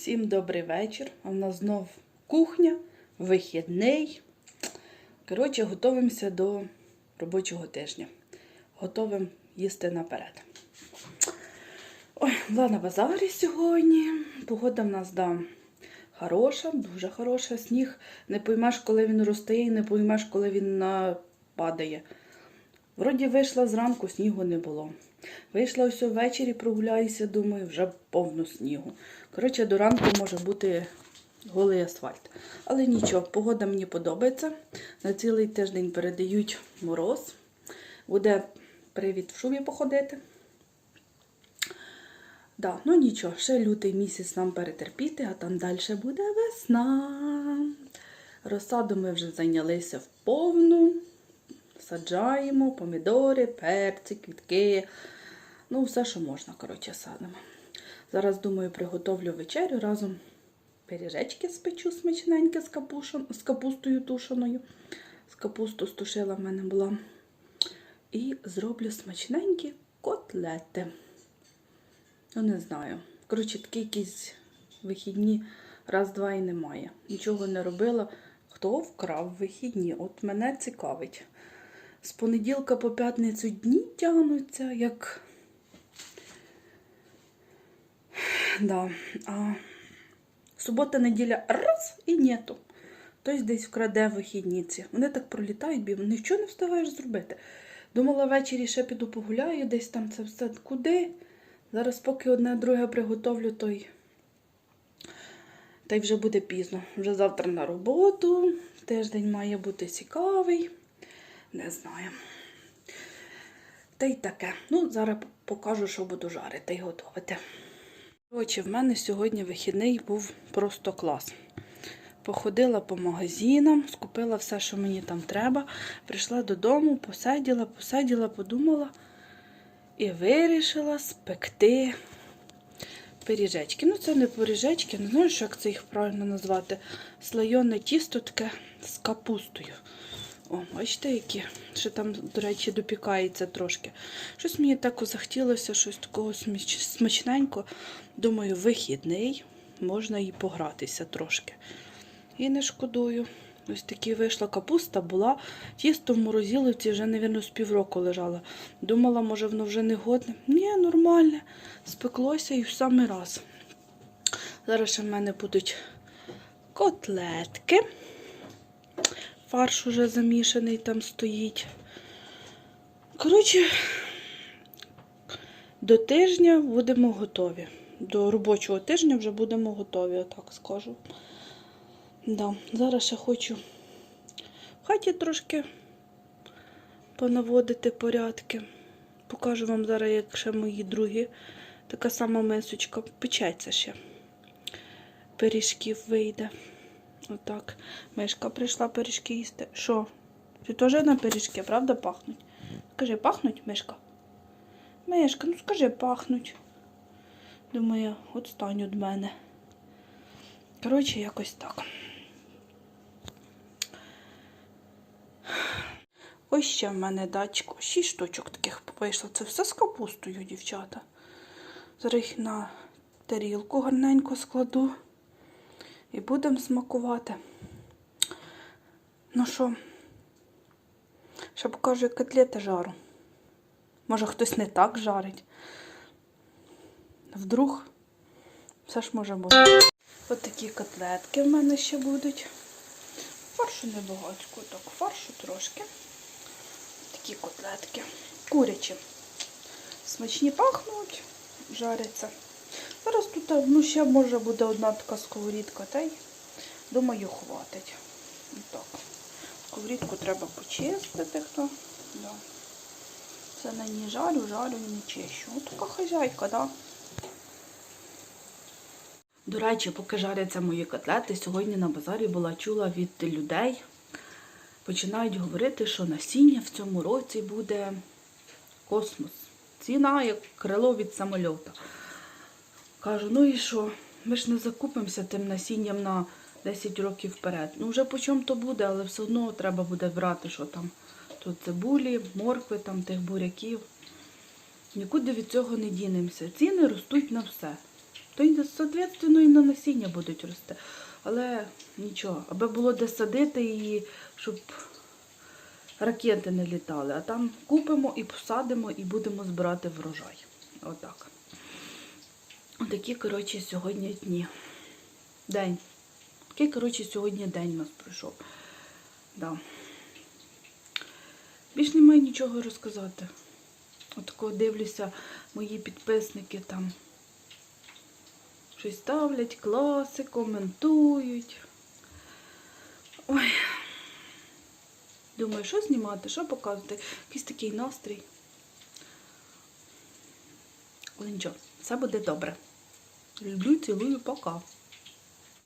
Всім добрий вечір. В нас знов кухня, вихідний. Коротше, готуємося до робочого тижня. Готовим їсти наперед. Ой, була на базарі сьогодні. Погода в нас да, хороша, дуже хороша. Сніг не поймеш, коли він розтає, і не поймеш, коли він падає. Вроді вийшла зранку, снігу не було. Вийшла ось ввечері, прогуляюся, думаю, вже повно снігу. Коротше, до ранку може бути голий асфальт. Але нічого, погода мені подобається. На цілий тиждень передають мороз. Буде привід в шубі походити. Да, ну нічого, ще лютий місяць нам перетерпіти, а там далі буде весна. Розсаду ми вже зайнялися в повну. Саджаємо помідори, перці, квітки. Ну, все, що можна, коротше, садимо. Зараз, думаю, приготовлю вечерю разом пиріжечки спечу смачненькі з, капушон, з капустою тушеною. З капусту стушила в мене була. І зроблю смачненькі котлети. Ну, не знаю. Коротше, такі якісь вихідні раз-два і немає. Нічого не робила. Хто вкрав вихідні? От мене цікавить. З понеділка по п'ятницю дні тягнуться, як. Да. А субота, неділя раз і нету. Хтось десь вкраде вихідніці. Вони так пролітають, бі нічого не встигаєш зробити. Думала, ввечері ще піду погуляю, десь там це все. Куди? Зараз, поки одне друге приготовлю, то й та й вже буде пізно. Вже завтра на роботу. Тиждень має бути цікавий. Не знаю. Та й таке. Ну, зараз покажу, що буду жарити і готувати. Коротше, в мене сьогодні вихідний був просто клас. Походила по магазинам, скупила все, що мені там треба. Прийшла додому, посиділа, посиділа, подумала і вирішила спекти пиріжечки. Ну, це не пиріжечки, не знаю, як це їх правильно назвати. Слойоне тісто таке з капустою. О, бачите, які? Що там, до речі, допікається трошки. Щось мені так захотілося, щось такого смачненького. Думаю, вихідний, можна і погратися трошки. І не шкодую. Ось такі вийшла капуста, була. Тісто в морозиловці вже, мабуть, з півроку лежало. Думала, може, воно вже не годне. Ні, нормальне. Спеклося і в самий раз. Зараз ще в мене будуть котлетки. Фарш уже замішаний там стоїть. Коротше, до тижня будемо готові. До робочого тижня вже будемо готові, отак скажу. Да. Зараз ще хочу в хаті трошки понаводити порядки. Покажу вам зараз, як ще мої другі. Така сама мисочка печеться ще. Пиріжків вийде. Отак. Мишка прийшла пиріжки їсти. Що? Ти теж на пиріжки, правда, пахнуть? Скажи, пахнуть, мишка? Мишка, ну скажи, пахнуть. Думаю, отстань від мене. Коротше, якось так. Ось ще в мене дачко. Шість штучок таких вийшло. Це все з капустою, дівчата. Зараз їх на тарілку гарненько складу. І будемо смакувати. Ну що, ще покажу, як котлети жару. Може, хтось не так жарить. Вдруг все ж може бути. Ось такі котлетки в мене ще будуть. Фаршу небагатько, так, фаршу трошки. Такі котлетки. Курячі. Смачні пахнуть, жаряться. Зараз тут ну, ще може буде одна така сковорідка, та й думаю, хватить. Так. Сковорідку треба почистити. Хто? Да. Це на ній жарю, жарю і не чищу. Ось така хазяйка, так? Да? До речі, поки жаряться мої котлети, сьогодні на базарі була чула від людей. Починають говорити, що насіння в цьому році буде космос. Ціна як крило від самольота. Кажу, ну і що? Ми ж не закупимося тим насінням на 10 років вперед. Ну, вже по чому то буде, але все одно треба буде брати, що там. Тут цибулі, моркви, там тих буряків. Нікуди від цього не дінемося. Ціни ростуть на все. то соответственно і на насіння будуть рости. Але нічого, аби було де садити і щоб ракети не літали. А там купимо і посадимо, і будемо збирати врожай. Отак. Отакі, коротше, сьогодні дні. День. Такий, коротше, сьогодні день у нас пройшов. Да. Більш немає нічого розказати. Отако дивлюся, мої підписники там щось ставлять, класи, коментують. Ой. Думаю, що знімати, що показувати. Якийсь такий настрій. Але нічого, все буде добре. Люблю, цілую, пока.